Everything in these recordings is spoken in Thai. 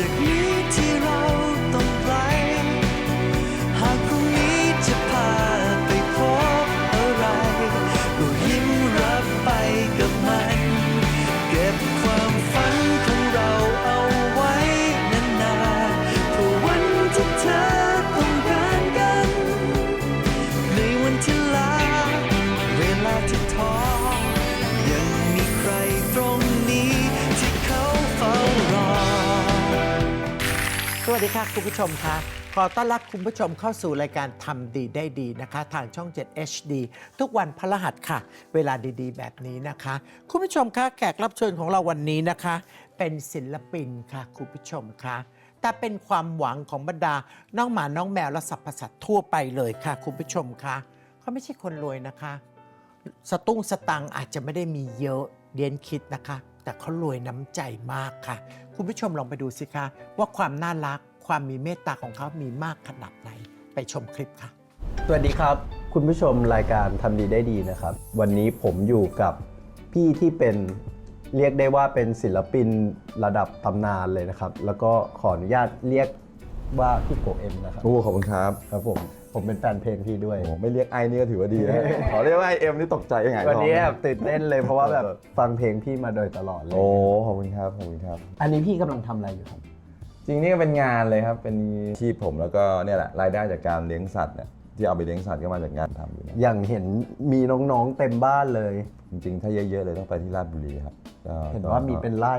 magic. วัสดีค่ะคุณผู้ชมคะขอต้อนรับคุณผู้ชมเข้าสู่รายการทำดีได้ดีนะคะ ทางช่อง 7 HD ทุกวันพฤหัสค่ะ เวลาดีๆ แบบนี้นะคะ คุณผู้ชมคะแขกรับเชิญของเราวันนี้นะคะ เป็นศิลปินค่ะคุณผู้ชมคะแต่เป็นความหวังของบรรดาน้องหมาน้องแมวและสรรพสัตว์ทั่วไปเลยค่ะ คุณผู้ชมคะเขาไม่ใช่คนรวยนะคะ สตุ้งสตังอาจจะไม่ได้มีเยอะเดียนคิดนะคะ แต่เขารวยน้ำใจมากค่ะ คุณผู้ชมลองไปดูสิคะว่าความน่ารัก ความมีเมตตาของเขามีมากขนาดไหน ไปชมคลิปค่ะ สวัสดีครับ คุณผู้ชมรายการทำดีได้ดีนะครับ วันนี้ผมอยู่กับพี่ที่เป็นเรียกได้ว่าเป็นศิลปินระดับตำนานเลยนะครับ แล้วก็ขออนุญาตเรียกว่าพี่โกเอ็มนะครับโอ้ขอบคุณครับครับผมผมเป็นแฟนเพลงพี่ด้วย โอ้ไม่เรียกไอนี่ก็ถือว่าดีนะ ขอเรียกว่าไอเอ็มนี่ตกใจยังไงวันนี้แบบตื่นเต้นเลยเพราะว่าแบบฟังเพลงพี่มาโดยตลอดเลย โอ้ขอบคุณครับขอบคุณครับ อันนี้พี่กำลังทำอะไรอยู่ครับ จริงนี่ก็เป็นงานเลยครับ เป็นที่ผมแล้วก็เนี่ยแหละรายได้จากการเลี้ยงสัตว์เนี่ยที่เอาไปเลี้ยงสัตว์ก็มาจากงานทำอยู่เนี่ยอย่างเห็นมีน้องๆเต็มบ้านเลย จริงๆ ถ้าเยอะๆเลยต้องไปที่ราชบุรีครับก็เห็นว่ามีเป็นไร่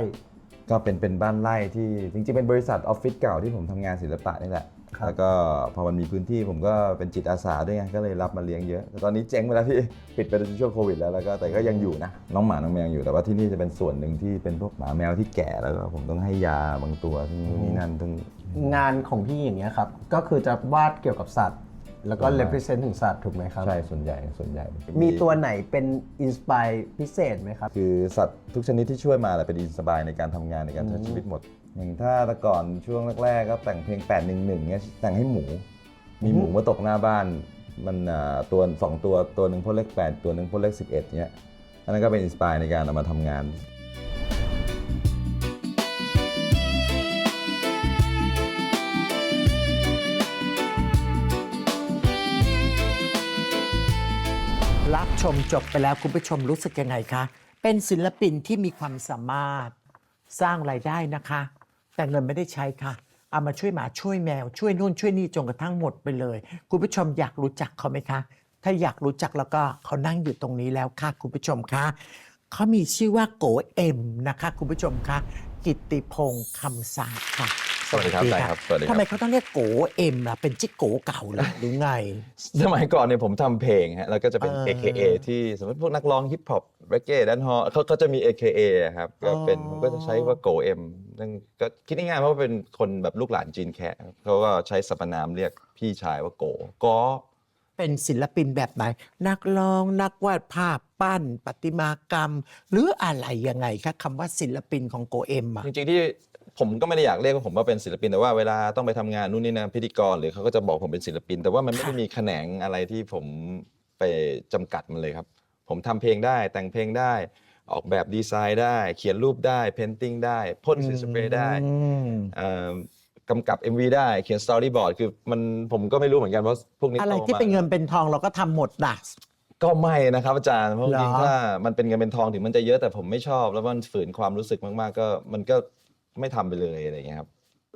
ก็เป็นเป็นบ้านไร่ที่จริงๆเป็นบริษัทออฟฟิศเก่าที่ผมทำงานศิลปะนี่แหละครับ แล้วก็พอมันมีพื้นที่ผมก็เป็นจิตอาสาด้วยไงก็เลยรับมาเลี้ยงเยอะแต่ตอนนี้เจ๊งไปแล้วพี่ปิดไปช่วงโควิดแล้วแล้วก็แต่ก็ยังอยู่นะ น้องหมาน้องแมวอยู่แต่ว่าที่นี่จะเป็นส่วนหนึ่งที่เป็นพวกหมาแมวที่แก่แล้วก็ผมต้องให้ยาบางตัวทั้งนู่นนี่นั่นทั้งงานของพี่อย่างเงี้ยครับก็คือจะวาดเกี่ยวกับสัตว์ แล้วก็ใช่ represent ถึงสัตว์ถูกไหมครับใช่ส่วนใหญ่ส่วนใหญ่ มีตัวไหนเป็นอินสปายพิเศษไหมครับคือสัตว์ทุกชนิดที่ช่วยมาแหละเป็นอินสบายในการทำงานในการใช้ชีวิตหมด อย่างถ้าแต่ก่อนช่วงแรกๆก็แต่งเพลง811เงี้ยแต่งให้หมู มีหมูมาตกหน้าบ้าน มันอ่าตัวสองตัวตัวหนึ่งพ่นเลข8 ตัวหนึ่งพ่นเลข11เงี้ยอันนั้นก็เป็นอินสปายในการเอามาทำงานรับชมจบไปแล้วคุณผู้ชมรู้สึกยังไงคะ เป็นศิลปินที่มีความสามารถสร้างรายได้นะคะ แต่เงินไม่ได้ใช้ค่ะ เอามาช่วยหมาช่วยแมวช่วยนู่นช่วยนี่จนกระทั่งหมดไปเลย คุณผู้ชมอยากรู้จักเขาไหมคะ ถ้าอยากรู้จักแล้วก็เขานั่งอยู่ตรงนี้แล้วค่ะ คุณผู้ชมคะเขามีชื่อว่าโกเอ็มนะคะ คุณผู้ชมคะกิตติพงศ์คำสาค่ะ สวัสดีครับะได้ครับสวัสดีครับทำไมเขาต้องเรียกโกเอ็มล่ะเป็นจิกโกเก่าเหรอหรือไง สมัยก่อนเนี่ยผมทำเพลงฮะแล้วก็จะเป็นเออ AKA ที่สมมติพวกนักร้องฮิปฮอปเรเก้ดันฮอเขาก็จะมี AKA ครับก็เป็นอ๋อผมก็จะใช้ว่าโกเอ็มนั่นก็คิดง่ายๆเพราะว่าเป็นคนแบบลูกหลานจีนแคะครับเขาก็ใช้สรรพนามเรียกพี่ชายว่าโกก็เป็นศิลปินแบบไหน นักร้องนักวาดภาพปั้นประติมากรรม หรืออะไรยังไงคะคำว่าศิลปินของโกเอ็มอะจริงๆที่ ผมก็ไม่ได้อยากเรียกว่าผมว่าเป็นศิลปินแต่ว่าเวลาต้องไปทำงานนู่นนี่นะพิธีกรหรือเขาก็จะบอกผมเป็นศิลปิน แต่ว่ามันไม่ได้มีแขนงอะไรที่ผมไปจำกัดมันเลยครับ ผมทำเพลงได้แต่งเพลงได้ ออกแบบดีไซน์ได้ เขียนรูปได้เพนติ้งได้พ่นสีสเปรย์ได้ อืม เอ่อกำกับ MV ได้เขียนสตอรี่บอร์ดคือมันผมก็ไม่รู้เหมือนกันเพราะพวกนี้อะไรโตที่มาเป็นเงินเป็นทองเราก็ทำหมดนะก็ไม่นะครับอาจารย์เพราะจริงเหรอ ๆถ้ามันเป็นเงินเป็นทองถึงมันจะเยอะแต่ผมไม่ชอบ แล้วมันฝืนความรู้สึกมากๆ ก็มันก็ ไม่ทำไปเลยอะไรอย่างเงี้ยครับ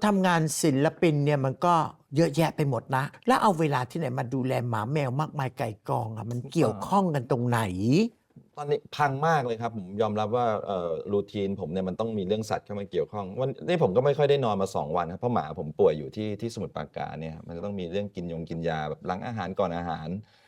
ทำงานศิลปินเนี่ยมันก็เยอะแยะไปหมดนะ แล้วเอาเวลาที่ไหนมาดูแลหมาแมวมากมายไก่กองอะมันเกี่ยวข้องกันตรงไหน ตอนนี้พังมากเลยครับผมยอมรับว่าเอ่อรูทีนผมเนี่ยมันต้องมีเรื่องสัตว์เข้ามาเกี่ยวข้องวันนี้ผมก็ไม่ค่อยได้นอนมา2วันครับเพราะหมาผมป่วยอยู่ที่ที่สมุทรปราการเนี่ยครับมันก็ต้องมีเรื่องกินยงกินยาแบบหลังอาหารก่อนอาหารเอ่ออืม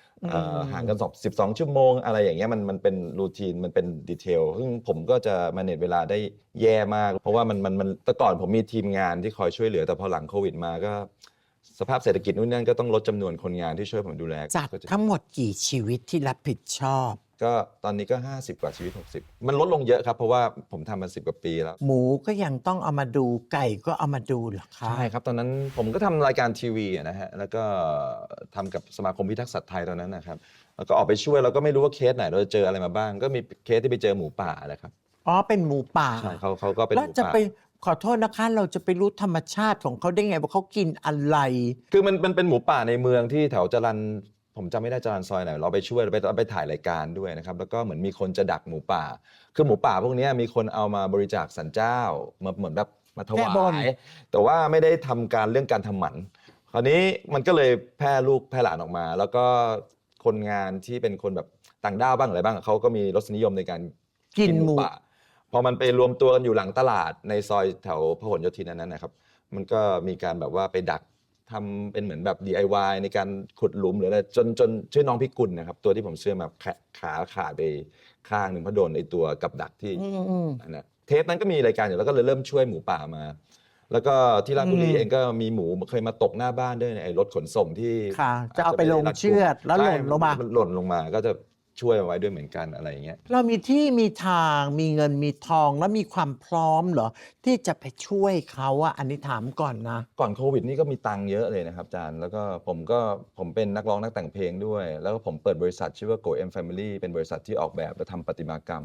ห่างกันสองสิบสองชั่วโมง อะไรอย่างเงี้ยมันมันเป็นรูทีนมันเป็นดีเทลซึ่งผมก็จะมาเนตเวลาได้แย่มาก เพราะว่ามันมันมันแต่ก่อนผมมีทีมงานที่คอยช่วยเหลือแต่พอหลังโควิดมาก็ สภาพเศรษฐกิจนู่นนั่นก็ต้องลดจำนวนคนงานที่ช่วยผมดูแลจัดก็จะทั้งหมดกี่ชีวิตที่รับผิดชอบ ก็ตอนนี้ก็ 50 กว่าชีวิต 60 มันลดลงเยอะครับ เพราะว่าผมทำมาสิกว่าปีแล้ว หมูก็ยังต้องเอามาดูไก่ก็เอามาดูเหรอคะ ใช่ครับ ตอนนั้นผมก็ทำรายการทีวีอะนะฮะ แล้วก็ทำกับสมาคมพิทักษ์สัตว์ไทยตอนนั้นนะครับ แล้วก็ออกไปช่วยเราก็ไม่รู้ว่าเคสไหนเราจะเจออะไรมาบ้าง ก็มีเคสที่ไปเจอหมูป่าแหละครับ อ๋อเป็นหมูป่า ใช่เขาเขาก็เป็นหแล้วมูจะป่า ไปขอโทษนะคะ เราจะไปรู้ธรรมชาติของเขาได้ไงว่าเขากินอะไร คือมันมันเป็นหมูป่าในเมืองที่แถวจรัน ผมจำไม่ได้จรันซอยไหนเราไปช่วยเราไปไปถ่ายรายการด้วยนะครับ แล้วก็เหมือนมีคนจะดักหมูป่า คือหมูป่าพวกเนี้ยมีคนเอามาบริจาคสันเจ้ามาเหมือนแบบมาถแก้บวานย แต่ว่าไม่ได้ทำการเรื่องการทำหมัน คราวนี้มันก็เลยแพร่ลูกแพร่หลานออกมา แล้วก็คนงานที่เป็นคนแบบต่างด้าวบ้างอะไรบ้างเขาก็มีรสนิยมในการกินหมู ป่าพอมันไปรวมตัวกันอยู่หลังตลาดในซอยแถวพหลโยธินอันนั้นนะครับ มันก็มีการแบบว่าไปดัก ทำเป็นเหมือนแบบ DIY ในการขุดหลุมหรืออะไรจนจนชื่อน้องพิกุลนะครับ ตัวที่ผมเชื่อมาขาขาขาดไปข้างหนึ่งเพราะโดนไอตัวกับดักที่อืมอืมอันนั้นเทปนั้นก็มีรายการอยู่แล้วก็เลยเริ่มช่วยหมูป่ามา แล้วก็ที่ราชบุรีอืมเองก็มีหมูเคยมาตกหน้าบ้านด้วยในไอ้รถขนส่งที่ค่ะจะเอาไปลงเชือดแล้วหล่นลงมาใช่นหล่นลงมาก็จะ ช่วยเอาไว้ด้วยเหมือนกันอะไรอย่างเงี้ยเรามีที่มีทางมีเงินมีทองแล้วมีความพร้อมเหรอ ที่จะไปช่วยเขาอะอันนี้ถามก่อนนะ ก่อนโควิดนี่ก็มีตังค์เยอะเลยนะครับอาจารย์แล้วก็ผมก็ผมเป็นนักร้องนักแต่งเพลงด้วย แล้วก็ผมเปิดบริษัทชื่อว่า Go M Family เป็นบริษัทที่ออกแบบและทำประติมากรรม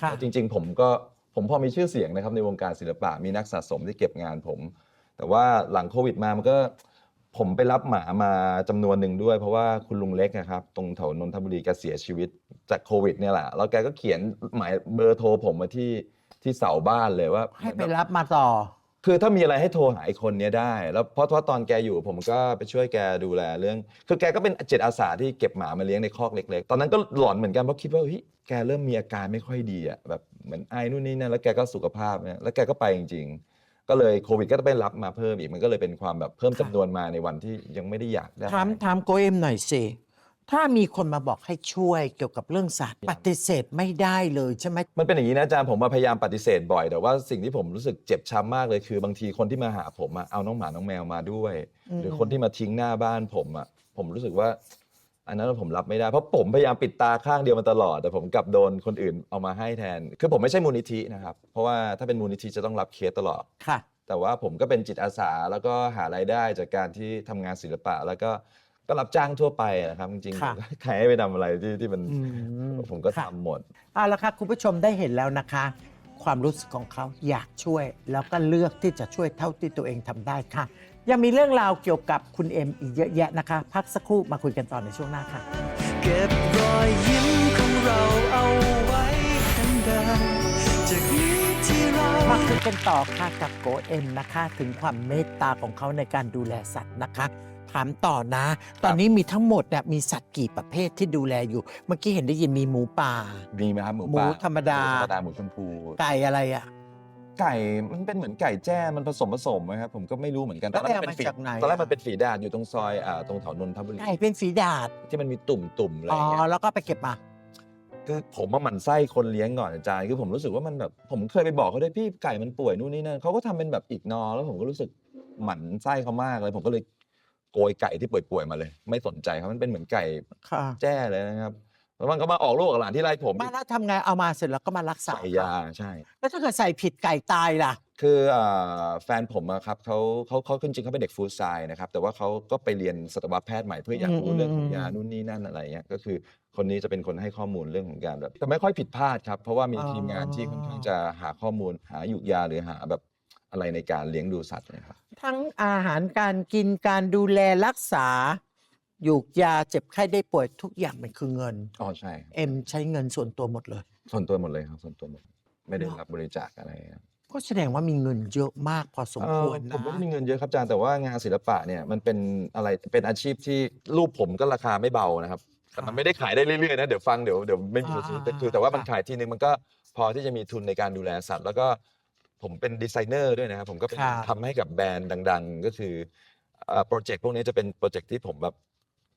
ค่ะแล้วจริง ๆ ผมก็ผมพอมีชื่อเสียงนะครับในวงการศิลปะมีนักสะสมที่เก็บงานผม แต่ว่าหลังโควิดมามันก็ ผมไปรับหมามาจำนวนหนึ่งด้วย เพราะว่าคุณลุงเล็กนะครับ ตรงแถวนนทบุรีแกเสียชีวิตจากโควิดเนี่ยแหละ แล้วแกก็เขียนหมายเบอร์โทรผมมาที่ที่เสาบ้านเลยว่า ให้ไปรับมาต่อ คือถ้ามีอะไรให้โทรหาไอ้คนเนี้ยได้ แล้วเพราะเพราะตอนแกอยู่ผมก็ไปช่วยแกดูแลเรื่อง คือแกก็เป็นจิตอาสาที่เก็บหมามาเลี้ยงในคอกเล็ก ๆ ตอนนั้นก็หลอนเหมือนกันเพราะคิดว่าเฮ้ยแกเริ่มมีอาการไม่ค่อยดีอะแบบเหมือนไอนู่นนี่นั่นแล้วแกก็สุขภาพเนี่ยแล้วแกก็ไปจริง ๆ ก็เลยโควิดก็ไปรับมาเพิ่มอีกมันก็เลยเป็นความแบบเพิ่มค่ะจำนวนมาในวันที่ยังไม่ได้อยากได้ ถามถามโกเอ็มหน่อยสิ ถ้ามีคนมาบอกให้ช่วยเกี่ยวกับเรื่องสัตว์ปฏิเสธไม่ได้เลยใช่ไหม มันเป็นอย่างนี้นะอาจารย์ผมมาพยายามปฏิเสธบ่อย แต่ว่าสิ่งที่ผมรู้สึกเจ็บช้ำมากเลยคือบางทีคนที่มาหาผมอะเอาน้องหมาน้องแมวมาด้วยอืมหรือคนที่มาทิ้งหน้าบ้านผมอะผมรู้สึกว่า อันนั้นผมรับไม่ได้เพราะผมพยายามปิดตาข้างเดียวมาตลอด แต่ผมกลับโดนคนอื่นเอามาให้แทน คือผมไม่ใช่มูลนิธินะครับ เพราะว่าถ้าเป็นมูลนิธิจะต้องรับเคสตลอด ค่ะ แต่ว่าผมก็เป็นจิตอาสาแล้วก็หารายได้จากการที่ทำงานศิลปะ แล้วก็ก็รับจ้างทั่วไปนะครับจริงค่ะ ๆใครให้ไปทำอะไรที่ที่มัน อืม ผมก็ค่ะ ทำหมด เอาละค่ะคุณผู้ชมได้เห็นแล้วนะคะ ความรู้สึกของเขาอยากช่วย แล้วก็เลือกที่จะช่วยเท่าที่ตัวเองทำได้ค่ะยังมีเรื่องราวเกี่ยวกับคุณเอ็มอีกเยอะแยะนะคะ พักสักครู่มาคุยกันต่อในช่วงหน้าค่ะ เก็บรอยยิ้มของเราเอาไว้นานๆจากนี้ที่เรามาคุยกันต่อค่ะกับโกเอ็มนะคะ ถึงความเมตตาของเขาในการดูแลสัตว์นะคะ ถามต่อนะ ตอนนี้มีทั้งหมดเนี่ยมีสัตว์กี่ประเภทที่ดูแลอยู่ เมื่อกี้เห็นได้ยินมีหมูป่า มีไหมครับหมูหมูป่าธรรมดา หธรรมดาหมูชมพู ไก่อะไรอะ ไก่มันเป็นเหมือนไก่แจ้มันผสมผสมไหมครับผมก็ไม่รู้เหมือนกันตแล้อวนแรกมันเป็นไปเอามาฝีจากไหนตอนแรกอะมันเป็นฝีดาดอยู่ตรงซอยอ่าตรงแถวนนทบุรีไก่เป็นฝีดาดที่มันมีตุ่มตุ่มๆอะไรอ๋ออย่างเงี้ยแล้วก็ไปเก็บมา คือผมว่าหมันไส้คนเลี้ยงก่อนอาจารย์คือผมรู้สึกว่ามันแบบผมเคยไปบอกเขาด้วยพี่ไก่มันป่วยนู่นนี่นั่นเขาก็ทำเป็นแบบอีกนอแล้วผมก็รู้สึกหมั่นไส้เขามากเลย ผมก็เลยโกยไก่ที่ป่วยๆมาเลย ไม่สนใจเขามันเป็นเหมือนไก่ค่ะ แจ้เลยนะครับ แล้วมันก็มาออกลูกออกหลานที่ไร่ผมมาแล้วทำไงเอามาเสร็จแล้วก็มารักษาใส่ยาใช่ แล้วถ้าเกิดใส่ผิดไก่ตายล่ะ คืออ่าแฟนผมอะครับเขาเขาเขาจริงๆเขาเป็นเด็กฟู้ดไซน์นะครับ แต่ว่าเขาก็ไปเรียนสัตวแพทย์ใหม่เพื่ออยากรู้อืมเรื่องของอืมยานู่นนี่นั่นอะไรเงี้ยก็คือคนนี้จะเป็นคนให้ข้อมูลเรื่องของการแบบแต่ไม่ค่อยผิดพลาดครับ เพราะว่ามีทีมงานที่ค่อนข้างจะหาข้อมูลหาหยุกยาหรือหาแบบอะไรในการเลี้ยงดูสัตว์นะครับ ทั้งอาหารการกินการดูแลรักษา หยูกยาเจ็บไข้ได้ป่วยทุกอย่างมันคือเงิน อ๋อใช่เอ็มใช้เงินส่วนตัวหมดเลย ส่วนตัวหมดเลยครับ ส่วนตัวหมด ไม่ได้เหรอรับบริจาคอะไรครับก็แสดงว่ามีเงินเยอะมากพอสมควรเอ่อนะผมก็มีเงินเยอะครับอาจารย์แต่ว่างานศิลปะเนี่ยมันเป็นอะไรเป็นอาชีพที่รูปผมก็ราคาไม่เบานะครับแต่มันไม่ได้ขายได้เรื่อยๆนะเดี๋ยวฟังเดี๋ยวเดี๋ยวไม่มีคนซื้อแต่คือแต่ว่ามันขายทีนึงมันก็พอที่จะมีทุนในการดูแลสัตว์ แล้วก็ผมเป็นดีไซเนอร์ด้วยนะครับผมก็เป็นครับ ทำให้กับแบรนด์ดัง ๆ ก็คือโปรเจกต์พวกนี้จะเป็นโปรเจกต์ที่ผมแบบ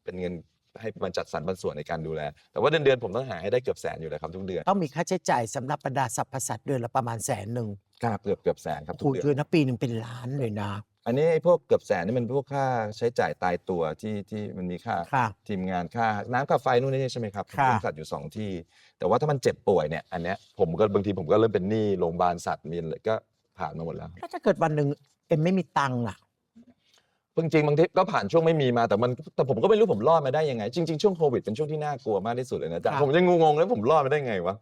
เป็นเงินให้มันจัดสรรปันส่วนในการดูแล แต่ว่าเดือนๆผมต้องหาให้ได้เกือบแสนอยู่เลยครับทุกเดือนต้องมีค่าใช้จ่ายสำหรับบรรดาสรรพสัตว์เดือนละประมาณแสนหนึ่งครับเกือบเกือบแสนครับทุคูกณเดือนเดือนนะปีหนึ่งเป็นล้านเลยนะ อันนี้ไอ้พวกเกือบแสนนี่มันพวกค่าใช้จ่ายตายตัวที่ที่มันมีค่าค่ะ ทีมงานค่าน้ำค่าไฟนู่นนี่ใช่ไหมครับค่ะ เลี้ยงสัตว์อยู่สองที่ แต่ว่าถ้ามันเจ็บป่วยเนี่ยอันเนี้ยผมก็บางทีผมก็เริ่มเป็นหนี้โรงพยาบาลสัตว์มีอะไรก็ผ่านมาหมดแล้ว แล้วถ้าเกิดวันหนึ่งเอ็มไม่มีตังค์ล่ะ จริงๆบางทีก็ผ่านช่วงไม่มีมาแต่มันแต่ผมก็ไม่รู้ผมรอดมาได้ยังไง จริง ๆ ช่วงโควิดเป็นช่วงที่น่ากลัวมากที่สุดเลยนะอาจารย์ครับ ผมยังงงๆเลยผมรอดมาได้ไงวะ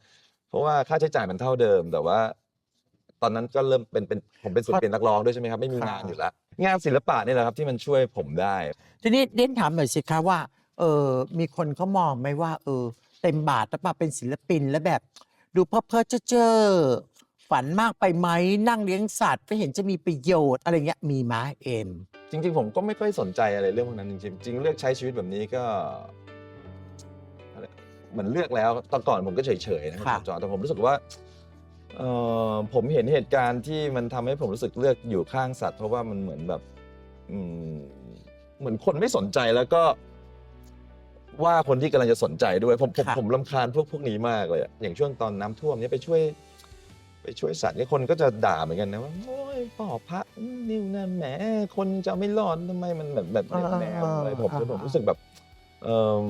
เพราะว่าค่าใช้จ่ายมันเท่าเดิม แต่ว่า ตอนนั้นก็เริ่มเป็นเป็นผมเป็นศิลปินนักร้องด้วยใช่ไหมครับไม่มีงานอยู่แล้วงานศิลปะนี่แหละครับที่มันช่วยผมได้ ทีนี้เด่นถามหน่อยสิคะว่าเออมีคนเขามองไหมว่าเออเต็มบาทแล้วมาเป็นศิลปินแล้วแบบ ดูเพ้อเพ้อเจ้อเจ้อ ฝันมากไปไหมนั่งเลี้ยงสัตว์ไม่เห็นจะมีประโยชน์อะไรเงี้ยมีไหมเอ็มจริง ๆ ผมก็ไม่ค่อยสนใจอะไรเรื่องพวกนั้นจริงๆจริงๆเลือกใช้ชีวิตแบบนี้ก็อะไรเหมือนเลือกแล้วตอนก่อนผมก็เฉยๆนะครับค่ะจอแต่ผมรู้สึกว่าเอ่อผมเห็นเหตุการณ์ที่มันทำให้ผมรู้สึกเลือกอยู่ข้างสัตว์ เพราะว่ามันเหมือนแบบอืมเหมือนคนไม่สนใจแล้วก็ ว่าคนที่กำลังจะสนใจด้วย ผมผมค่ะผมลำคาญพวกพวกนี้มากเลยอะอย่างช่วงตอนน้ำท่วมเนี่ยไปช่วยไป ช่วยสัตว์เนี่ยคนก็จะด่าเหมือนกันนะว่าโอ้ยป่อพระนิ่วนั่นแหมคนจะไม่รอดทำไมมันแบบแบบแบบแนวอะไรผมผมรู้สึกแบบเออ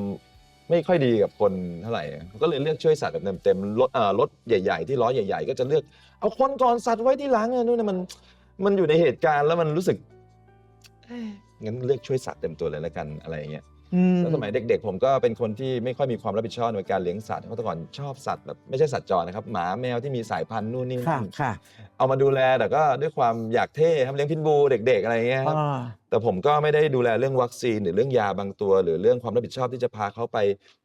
ไม่ค่อยดีกับคนเท่าไหร่ก็เลยเลือกช่วยสัตว์แบบเต็มๆรถเอ่อรถใหญ่ ๆ ที่ล้อใหญ่ ๆ ก็จะเลือกเอาคนก่อนสัตว์ไว้ที่หลังอะนู่นนะมันมันอยู่ในเหตุการณ์แล้วมันรู้สึกเอ้ยงั้นเลือกช่วยสัตว์เต็มตัวเลยแล้วกันอะไรอย่างเงี้ย อืมแล้วสมัยเด็ก ๆ ผมก็เป็นคนที่ไม่ค่อยมีความรับผิดชอบในการเลี้ยงสัตว์เพราะแต่ก่อนชอบสัตว์แบบไม่ใช่สัตว์จรนะครับ หมาแมวที่มีสายพันธุ์นู่นนี่ค่ะนั่นค่ะเอามาดูแลแต่ก็ด้วยความอยากเท่ครับเลี้ยงพิทบูเด็ก ๆ อะไรอย่างเงี้ยครับ อ่า แต่ผมก็ไม่ได้ดูแลเรื่องวัคซีนหรือเรื่องยาบางตัว หรือเรื่องความรับผิดชอบที่จะพาเขาไป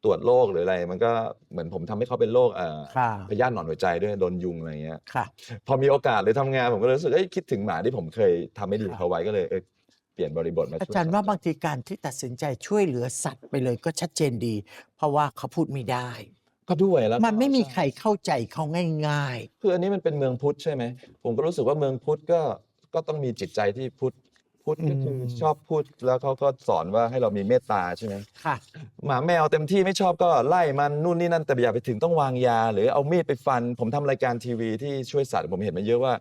ตรวจโรคหรืออะไร มันก็เหมือนผมทำให้เขาเป็นโรคเอ่อค่ะ พยาธิหนอนหัวใจด้วยโดนยุงอะไรเงี้ยค่ะ พอมีโอกาสหรือทำงานผมก็เลยรู้สึกเอ้ยคิดถึงหมาที่ผมเคยทำไม่ดีครับเขาไว้ก็เลยเอ้ย เปลี่ยนบริบทมาอาช่วยจารย์ว่าสัตบางทีการที่ตัดสินใจช่วยเหลือสัตว์ไปเลยก็ชัดเจนดี เพราะว่าเขาพูดไม่ได้ ก็ด้วยแล้วก็มันไม่มีใครเข้าใจเขาง่ายคืออันนี้มันเป็นเมืองพุทธใช่ไหมผมก็รู้สึกว่าเมืองพุทธก็ก็ต้องมีจิตใจที่พุทธพุทธก็คืออมชอบพูดแล้วเขาก็สอนว่าให้เรามีเมตตาใช่ไหมๆค่ะหมาแมวเต็มที่ไม่ชอบก็ไล่มันนู่นนี่นั่นแต่อย่าไปถึงต้องวางยา หรือเอามีดไปฟัน ผมทำรายการทีวีที่ช่วยสัตว์ผมเห็นมาเยอะว่า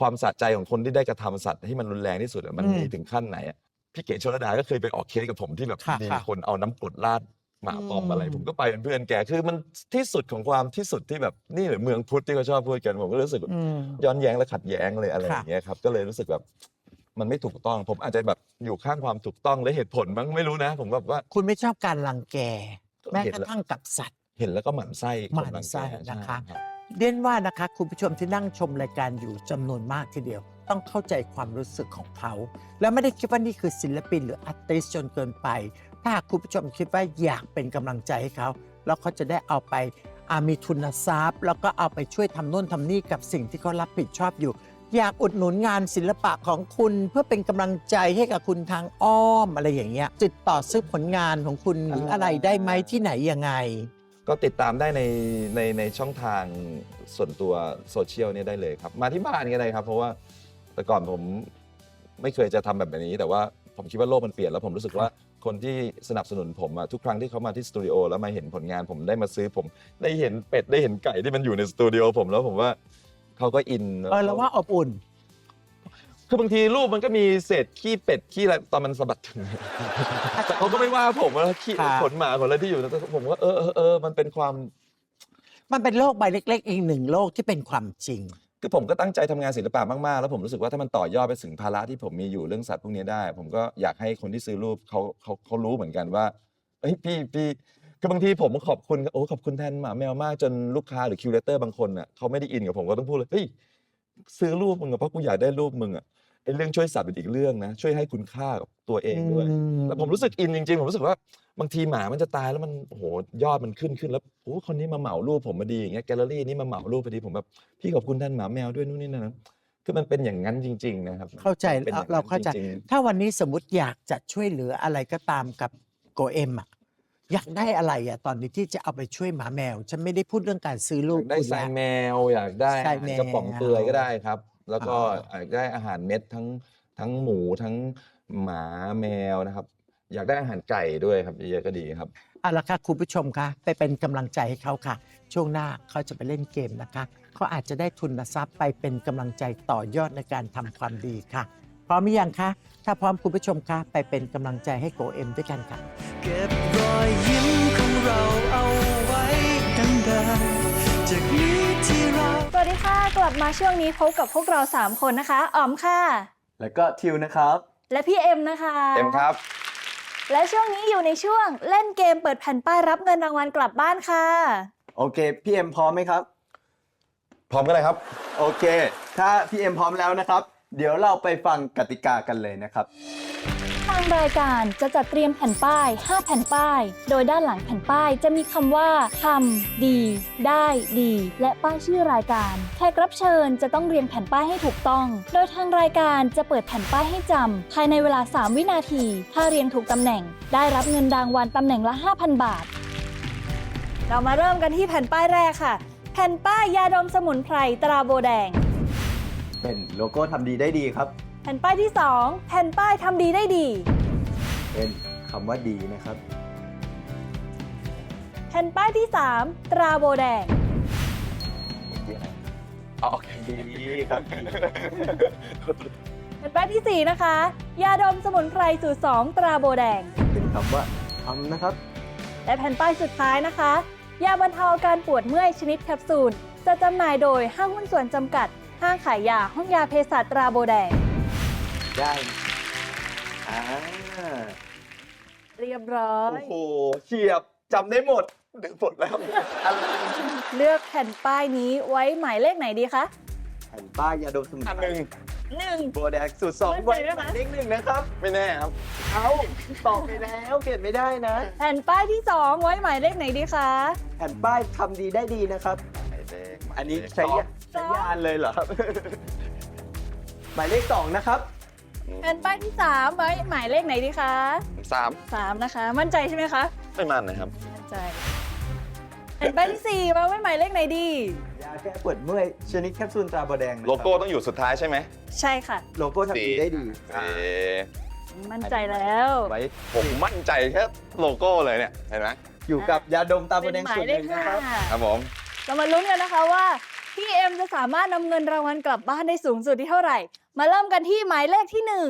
ความสะใจของคนที่ได้กระทำสัตว์ที่มันรุนแรงที่สุดอะมันอืมมีถึงขั้นไหนอะพี่เก๋ชลดาก็เคยไปออกเคสกับผมที่แบบค่ะมีค่ะคนเอาน้ำกรดราดหมาปอมอะไรอืมผมก็ไปเป็นเพื่อนแกคือมันที่สุดของความที่สุดที่แบบนี่หรือเมืองพุทธที่เขาชอบพูดกันผมก็รู้สึกอืมย้อนแย้งและขัดแย้งเลยอะไรอค่ะย่างเงี้ยครับก็เลยรู้สึกแบบมันไม่ถูกต้อง ผมอาจจะแบบอยู่ข้างความถูกต้องและเหตุผลมั้งไม่รู้นะ ผมแบบว่า คุณไม่ชอบการรังแก แม้เห็นกระแล้วทั่งกับสัตว์ เห็นแล้วก็หมั่นไส้คหมั่นบางไส้แก่นะคะใช่รับ เรียนว่านะคะคุณผู้ชมที่นั่งชมรายการอยู่จำนวนมากทีเดียว ต้องเข้าใจความรู้สึกของเขา แล้วไม่ได้คิดว่านี่คือศิลปินหรืออาร์ติสจนเกินไป ถ้าหากคุณผู้ชมคิดว่าอยากเป็นกำลังใจให้เขา แล้วเขาจะได้เอาไปอามีทุนทรัพย์ แล้วก็เอาไปช่วยทำโน่นทำนี่กับสิ่งที่เขารับผิดชอบอยู่ อยากอุดหนุนงานศิลปะของคุณเพื่อเป็นกำลังใจให้กับคุณทางอ้อมอะไรอย่างเงี้ยติดต่อซื้อผลงานของคุณหรืออะไรได้ไหมที่ไหนยังไง ก็ติดตามได้ในในในช่องทางส่วนตัวโซเชียลเนี่ยได้เลยครับ มาที่บ้านก็ได้ครับ เพราะว่าแต่ก่อนผมไม่เคยจะทำแบบนี้ แต่ว่าผมคิดว่าโลกมันเปลี่ยนแล้วผมรู้สึกว่าคนที่สนับสนุนผมอะทุกครั้งที่เขามาที่สตูดิโอแล้วมาเห็นผลงานผมได้มาซื้อผม ได้เห็นเป็ดได้เห็นไก่ที่มันอยู่ในสตูดิโอผมแล้วผมว่าเขาก็อินเออแล้วว่าอบอุ่น คือบางทีรูปมันก็มีเศษขี้เป็ดขี้อะไรตอนมันสะบัดถึงแต่เขาก็ไม่ว่าผมว่าขี้ค่ะขนหมาขนอะไรที่อยู่แต่ผมว่าเออเออเออมันเป็นความ มันเป็นโลกใบเล็ก ๆ อีกหนึ่งโลกที่เป็นความจริง คือผมก็ตั้งใจทำงานศิลปะมาก ๆ แล้วผมรู้สึกว่าถ้ามันต่อยอดไปถึงภาระที่ผมมีอยู่เรื่องสัตว์พวกนี้ได้ ผมก็อยากให้คนที่ซื้อรูปเขาเขาเขารู้เหมือนกันว่าเอ้ยพี่พี่คือบางทีผมขอบคุณโอ้ขอบคุณแทนหมาแมวมากจนลูกค้าหรือคิวเรเตอร์บางคนอะเขาไม่ได้อินกับผมก็ต้องพูดเลยเฮ้ย ซื้อรูปมึงอะเพราะกูอยากได้รูปมึงอะไอ้เรื่องช่วยสัตว์เป็นอีกเรื่องนะช่วยให้คุณค่ากับตัวเองด้วยอืม แล้วผมรู้สึกอินจริงๆ ผมรู้สึกว่าบางทีหมามันจะตายแล้วมันโอ้โหยอดมันขึ้นขึ้นแล้วโอ้คนนี้มาเหมารูปผมมาดีอย่างเงี้ยแกลเลอรี่นี้มาเหมารูปพอดีผมแบบพี่ขอบคุณท่านหมาแมวด้วยนู่นนี่นั่นนะคือมันเป็นอย่างนั้นจริง ๆ นะครับเข้าใจมันป็นอย่งเรานั้นเข้าใจจริงถ้าวันนี้สมมติอยากจะช่วยเหลืออะไรก็ตามกับโกเอ็มอะ อยากได้อะไรอะตอนนี้ที่จะเอาไปช่วยหมาแมว ฉันไม่ได้พูดเรื่องการซื้อๆลูอกยากได้คุณทรายนะแมวอยากได้ทราอายหารแมวกระป๋องเปลือยก็ได้ครับ แล้วก็อ่าอยากได้อาหารเม็ดทั้งทั้งหมูทั้งหมาแมวนะครับ อยากได้อาหารไก่ด้วยครับเยอะๆก็ดีครับ เอาละค่ะคุณผู้ชมคะไปเป็นกำลังใจให้เขาค่ะ ช่วงหน้าเขาจะไปเล่นเกมนะคะเขาอาจจะได้ทุนทรัพย์ไปเป็นกำลังใจต่อยอดในการทำความดีค่ะ พร้อมหรือยังคะ ถ้าพร้อมคุณผู้ชมคะไปเป็นกำลังใจให้โกเอ็มด้วยกันค่ะ เก็บรอยยิ้มของเราเอาไว้ดังๆจากนี้ที่เรา สวัสดีค่ะ กลับมาช่วงนี้พบกับพวกเรา 3 คนนะคะ อ๋อมค่ะ แล้วก็ทิวนะครับ และพี่เอ็มนะคะเต็มครับ และช่วงนี้อยู่ในช่วงเล่นเกมเปิดแผ่นป้ายรับเงินรางวัลกลับบ้านค่ะ โอเค พี่เอ็มพร้อมไหมครับ พร้อมก็เลยครับ โอเค ถ้าพี่เอ็มพร้อมแล้วนะครับ เดี๋ยวเราไปฟังกติกากันเลยนะครับ ทางรายการจะจัดเตรียมแผ่นป้าย 5 แผ่นป้าย โดยด้านหลังแผ่นป้ายจะมีคำว่าทำดี ได้ดี และป้ายชื่อรายการ แขกรับเชิญจะต้องเรียงแผ่นป้ายให้ถูกต้อง โดยทางรายการจะเปิดแผ่นป้ายให้จำภายในเวลา 3 วินาที ถ้าเรียงถูกตำแหน่ง ได้รับเงินรางวัลตำแหน่งละ 5,000 บาท เรามาเริ่มกันที่แผ่นป้ายแรกค่ะ แผ่นป้ายยาดมสมุนไพรตราโบแดง เป็นโลโก้ทำดีได้ดีครับ แผ่นป้ายที่ 2 แผ่นป้ายทำดีได้ดี เป็นคำว่าดีนะครับ แผ่นป้ายที่ 3 ตราโบแดง อ๋อโอเคดีครับ แผ่นป้ายทีสี่ 4 นะคะ ยาดมสมุนไพรสูตร2ตราโบแดง เป็นคำว่าทำนะครับ และแผ่นป้ายสุดท้ายนะคะ ยาบรรเทาอาการปวดเมื่อยชนิดแคปซูล จะจำหน่ายโดยห้างหุ้นส่วนจำกัด ห้างขายยาห้องยาเภสัชตราโบแดง ได้อ่าเรียบร้อย โอ้โหเฉียบจำได้หมดได้หมดแล้วอะไรเลือกแผ่นป้ายนี้ไว้หมายเลขไหนดีคะแผ่นป้ายยาดมสมุนอันไพหรนึ่งหนึ่ง โบแดงสูตรสองมั่นไว้ใจไหมคะหมายเลขหนึ่งนะครับ ไม่แน่ครับ เอาตอบไปแล้วเปลี่ยนไม่ได้นะ แผ่นป้ายที่2ไว้หมายเลขไหนดีคะ แผ่นป้ายทำดีได้ดีนะครับ อันนี้ใช้ยาสใช้องยานเลยเหรอครับ หมายเลขสองนะครับ แผ่นป้ายที่3ไว้หมายเลขไหนดีคะสาม3นะคะ มั่นใจใช่ไหมคะไม่มันนะครับมั่นใจแผ่นป้ายที่4มาไว้หมายเลขไหนดี ยาแก้ปวดเมื่อยชนิดแคปซูลตราบอแดงนะครับโลโก้ต้องอยู่สุดท้ายใช่ไหมใช่ค่ะ โลโก้ทำดีได้ดีเอ๊ะมั่นใจแล้วไว้ผมมั่นใจแค่โลโก้เลยเนี่ยเห็นไหมอยู่กับยาดมตราบอเป็นแดงหมาสูยตรเลหขนึ่งนะครับห้าครับผม เรามาลุ้นกันนะคะว่าพี่เอ็มจะสามารถนำเงินรางวัลกลับบ้านได้สูงสุดที่เท่าไหร่ มาเริ่มกันที่หมายเลขที่หนึ่ง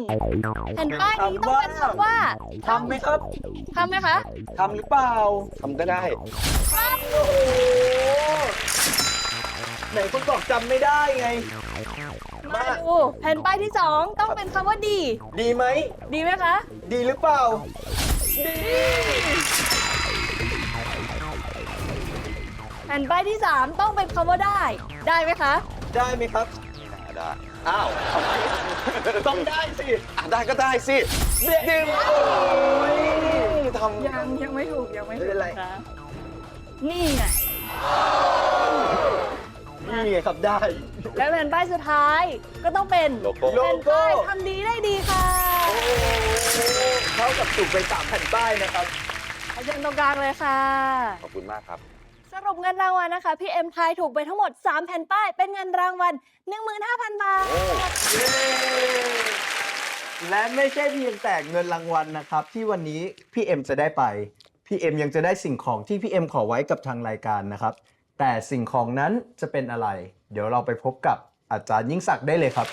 แผ่นป้ายนี้ต้องเป็นคำว่าทำไหมครับทำไหมคะทำหรือเปล่าทำก็ได้โอ้โหไหนคุณบอกจำไม่ได้ไงมาดูแผ่นป้ายที่สองต้องเป็นคำว่าดี ดีไหม ดีไหมคะ ดีหรือเปล่า ดี แผ่นป้ายที่สามต้องเป็นคำว่าได้ ได้ไหมคะ ได้ไหมครับได้อ้าว ต้องได้สิอะได้ก็ได้สิดึงโอ้ยทำ ยังยังไม่ถูกยังไม่ถูไม่กเป็นไรนะคะนี่ไงนี่ไงครับได้ และแผ่นป้ายสุดท้ายก็ต้องเป็นโลโก้โลแผ่นป้ายทำดีได้ดีค่ะโอ้เท่ากับถูกไปสามแผ่นป้ายนะครับ เอาเชิญตรงกลางเลยค่ะ ขอบคุณมากครับส รุปเงินรางวัลนะคะ พี่เอ็มทายถูกไปทั้งหมด 3 แผ่นป้าย เป็นเงินรางวัล15,000 บาท และไม่ใช่เพียงแต่เงินรางวัลนะครับ ที่วันนี้พี่เอ็มจะได้ไป พี่เอ็มยังจะได้สิ่งของที่พี่เอ็มขอไว้กับทางรายการนะครับ แต่สิ่งของนั้นจะเป็นอะไร เดี๋ยวเราไปพบกับอาจารย์ยิ่งศักดิ์ได้เลยครับ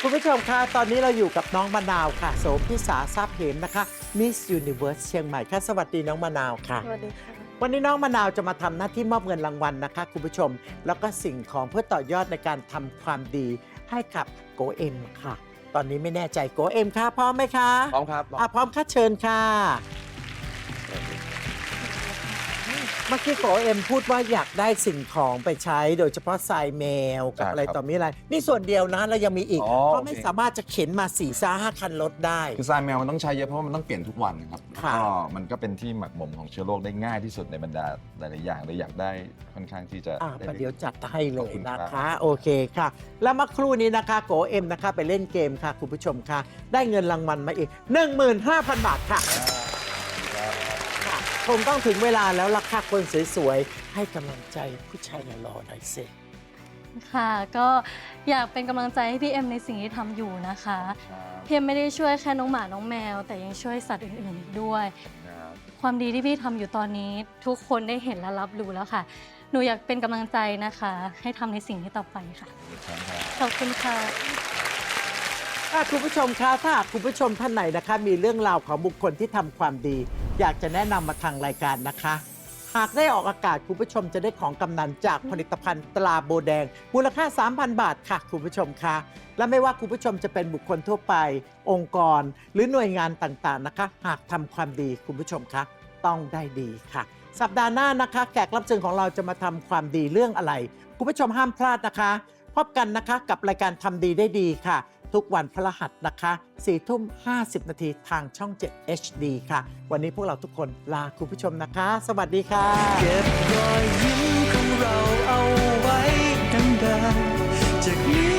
คุณผู้ชมคะตอนนี้เราอยู่กับน้องมะนาวค่ะ โสพิสาทราบเหมนะคะ Miss Universe เชียงใหม่ค่ะ สวัสดีน้องมะนาวค่ะ สวัสดีค่ะ วันนี้น้องมะนาวจะมาทำหน้าที่มอบเงินรางวัลนะคะคุณผู้ชม แล้วก็สิ่งของเพื่อต่อยอดในการทำความดีให้กับโกเอ็มค่ะ ตอนนี้ไม่แน่ใจโกเอ็มค่ะพร้อมไหมคะพร้อมครับอะพร้อมค่ะเชิญค่ะ เมื่อกี้โกเอ็มพูดว่าอยากได้สิ่งของไปใช้โดยเฉพาะทรายแมวกับใช่อะไรครับต่อมีอะไร นี่ส่วนเดียวนะแล้วยังมีอีก อ๋อเพราะไม่โอเค สามารถจะเข็นมา4ี่ซ่าห้าคันรถได้ คือทรายแมวมันต้องใช้เยอะเพราะว่ามันต้องเปลี่ยนทุกวันนะครับค่ะ ก็มันก็เป็นที่หมักหมมของเชื้อโรคได้ง่ายที่สุดในบรรดาหลายๆอย่างเลยอยากได้ค่อนข้างที่จะอ่าได้ประเดี๋ยวจัดให้เลขอบยคุณนะครัคะบโอเคค่ะ แล้วเมื่อครู่นี้นะคะ โกเอ็มนะคะ ไปเล่นเกมค่ะ คุณผู้ชมค่ะ ได้เงินรางวัลมาอีก 15,000 บาทค่ะ ค่ะคงต้องถึงเวลาแล้วล่ะค่ะคนสวยๆ ให้กำลังใจผู้ชายหล่อๆหน่อยสิ ค่ะ ก็อยากเป็นกำลังใจให้พี่เอ็มในสิ่งที่ทำอยู่นะคะ พี่เอ็มไม่ได้ช่วยแค่น้องหมาน้องแมว แต่ยังช่วยสัตว์อื่นๆอีกด้วยครับความดีที่พี่ทำอยู่ตอนนี้ ทุกคนได้เห็นและรับรู้แล้วค่ะ หนูอยากเป็นกำลังใจนะคะ ให้ทำในสิ่งที่ต่อไปค่ะ ขอบคุณค่ะ ถ้าคุณผู้ชมคะถ้าหากคุณผู้ชมท่านไหนนะคะ มีเรื่องราวของบุคคลที่ทำความดี อยากจะแนะนำมาทางรายการนะคะ หากได้ออกอากาศคุณผู้ชมจะได้ของกำนันจากผลิตภัณฑ์ตราโบแดง มูลค่า 3,000 บาทค่ะ คุณผู้ชมคะและไม่ว่าคุณผู้ชมจะเป็นบุคคลทั่วไป องค์กร หรือหน่วยงานต่างๆนะคะ หากทำความดีคุณผู้ชมคะต้องได้ดีค่ะ สัปดาห์หน้านะคะ แขกรับเชิญของเราจะมาทำความดีเรื่องอะไร คุณผู้ชมห้ามพลาดนะคะ พบกันนะคะกับรายการทำดีได้ดีค่ะ ทุกวันพฤหัสนะคะ4ทุ่ม 50 นาทีทางช่อง 7 HD ค่ะ วันนี้พวกเราทุกคนลาคุณผู้ชมนะคะ สวัสดีค่ะ เก็บรอยยิ้มของเราเอาไว้ดังๆจากนี้